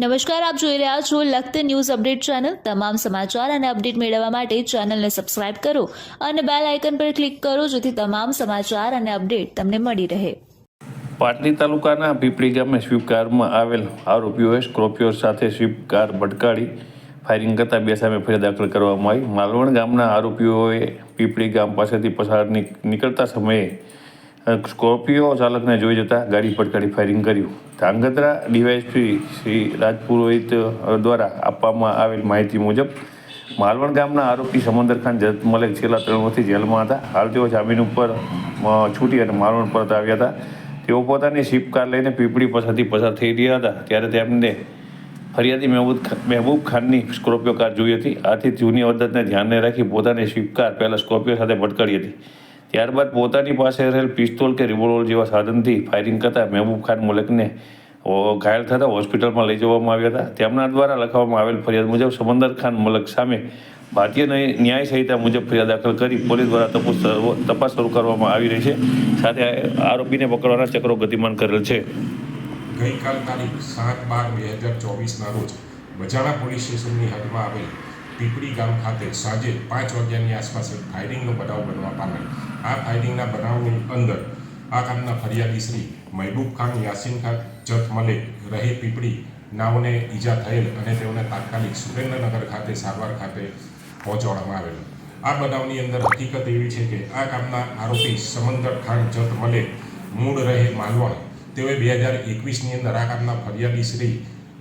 નમસ્કાર, આપ જોઈ રહ્યા છો લખત ન્યૂઝ અપડેટ ચેનલ. તમામ સમાચાર અને અપડેટ મેળવવા માટે ચેનલને સબસ્ક્રાઇબ કરો અને બેલ આઇકન પર ક્લિક કરો જેથી તમામ સમાચાર અને અપડેટ તમને મળી રહે. પાટણી તાલુકાના પીપળી ગામે સ્વીપ કારમાં આવેલ આરોપીઓએ સ્કોર્પિયો સાથે સ્વીપ કાર ભટકાડી ફાયરિંગ કરતાં બે સામે ફરિયાદ દાખલ કરવામાં આવી. માલવણ ગામના આરોપીઓએ પીપળી ગામ પાસેથી પસાર નીકળતા સમયે સ્કોર્પિયો ચાલકને જોઈ જતા ગાડી પડકારી ફાયરિંગ કર્યું. ધાંગધ્રા ડીવાયએસપી શ્રી રાજપુરોહિત દ્વારા આપવામાં આવેલ માહિતી મુજબ, માલવણ ગામના આરોપી સમંદર ખાન, જત મલેક છેલ્લા ત્રણ વર્ષથી જેલમાં હતા. હાલ તેઓ જામીન ઉપર છૂટી અને માલવણ પરત આવ્યા હતા. તેઓ પોતાની શિપ, કાર લઈને પીપળી પાસેથી પસાર થઈ રહ્યા હતા. ત્યારે તેમને ફરિયાદી મહેબૂબ મહેબૂબ ખાનની સ્કોર્પિયો કાર જોઈ હતી. આથી જૂની અવદતને ધ્યાને રાખી પોતાની શિપ, કાર પહેલાં સ્કોર્પિયો સાથે ભટકાડી હતી. ત્યારબાદ પોતાની પાસે રહેલ પિસ્તોલ કે રિવોલ્વર જેવા સાધનથી ફાયરિંગ કરતા મહેબૂબ ખાન મલેકને ઘાયલ થતાં હોસ્પિટલમાં લઈ જવામાં આવ્યા હતા. તેમના દ્વારા લખવામાં આવેલ ફરિયાદ મુજબ સમંદર ખાન મલક સામે ભારતીય ન્યાય સહિતા મુજબ ફરિયાદ દાખલ કરી પોલીસ દ્વારા તપાસ તપાસ શરૂ કરવામાં આવી રહી છે. સાથે આરોપીને પકડવાના ચક્રો ગતિમાન કરેલ છે. ગઈકાલ તારીખ સાત બાર બે હજાર ચોવીસના રોજ બજાણા પોલીસ સ્ટેશનની હદમાં આવેલ પીપળી ગામ ખાતે સાંજે પાંચ વાગ્યાની આસપાસ એક ફાયરિંગનો બનાવ બનવા પામેલ આ ફાયરિંગના બનાવની અંદર આ ગામના ફરિયાદી શ્રી મહેબૂબ ખાન, યાસીન ખાન જત મલિક, રહે પીપળી નાઓને ઈજા થયેલ અને તેઓને તાત્કાલિક સુરેન્દ્રનગર ખાતે સારવાર ખાતે પહોંચાડવામાં આવેલ. આ બનાવની અંદર હકીકત એવી છે કે આ ગામના આરોપી સમંદર ખાન જત મલિક, મૂળ રહે માલવણ તેઓએ બે હજાર એકવીસની અંદર આ ગામના ફરિયાદી શ્રી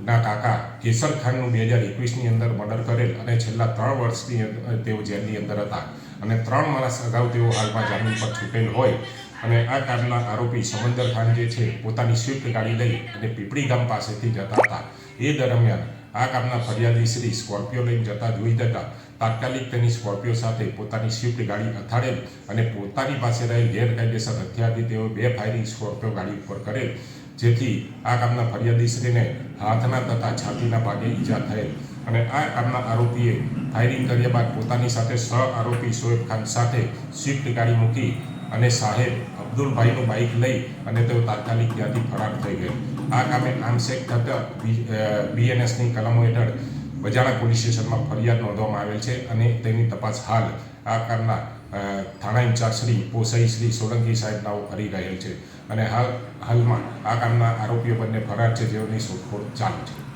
ના, કાકા, કેસર ખાનનું બે હજાર એકવીસની અંદર મર્ડર કરેલ અને છેલ્લા ત્રણ વર્ષની તેઓ જેલની અંદર હતા. અને ત્રણ માણસ અગાઉ તેઓ હાલમાં જામીન પર છૂટેલ હોય. અને આ કામના આરોપી સમંદર ખાન જે છે, પોતાની સ્વિફ્ટ ગાડી લઈ અને પીપળી ગામ પાસેથી જતા હતા. એ દરમિયાન આ કામના ફરિયાદી શ્રી સ્કોર્પિયો લઈને જતા જોઈ જતા તાત્કાલિક તેની સ્કોર્પિયો સાથે પોતાની સ્વિફ્ટ ગાડી અથાડેલ અને પોતાની પાસે રહેલ ગેરકાયદેસર હથિયારથી તેઓ બે ફાયરિંગ સ્કોર્પિયો ગાડી ઉપર કરેલ. જેથી આ કામના ફરિયાદીશ્રીને હાથના તથા છાતીના ભાગે ઈજા થયેલ. અને આ કામના આરોપીએ ફાયરિંગ કર્યા બાદ પોતાની સાથે સહ આરોપી શોએબ ખાન સાથે સ્વિફ્ટ ગાડી મૂકી અને સાહેબ અબ્દુલભાઈનું બાઇક લઈ અને તેઓ તાત્કાલિક ત્યાંથી ફરાર થઈ ગયા આ કામે આમસેક થતા બીએનએસની કલમો હેઠળ બજાણા પોલીસ સ્ટેશનમાં ફરિયાદ નોંધવામાં આવેલ છે અને તેની તપાસ હાલ આ કામના અ, થાણા ઇન્ચાર્જ શ્રી પોસાઈ શ્રી સોલંકી સાહેબ નાઓ કરી રહેલ છે. અને હાલ હાલમાં આ કામના આરોપીઓ બંને ફરાર છે જેઓની શોધખોળ ચાલુ છે.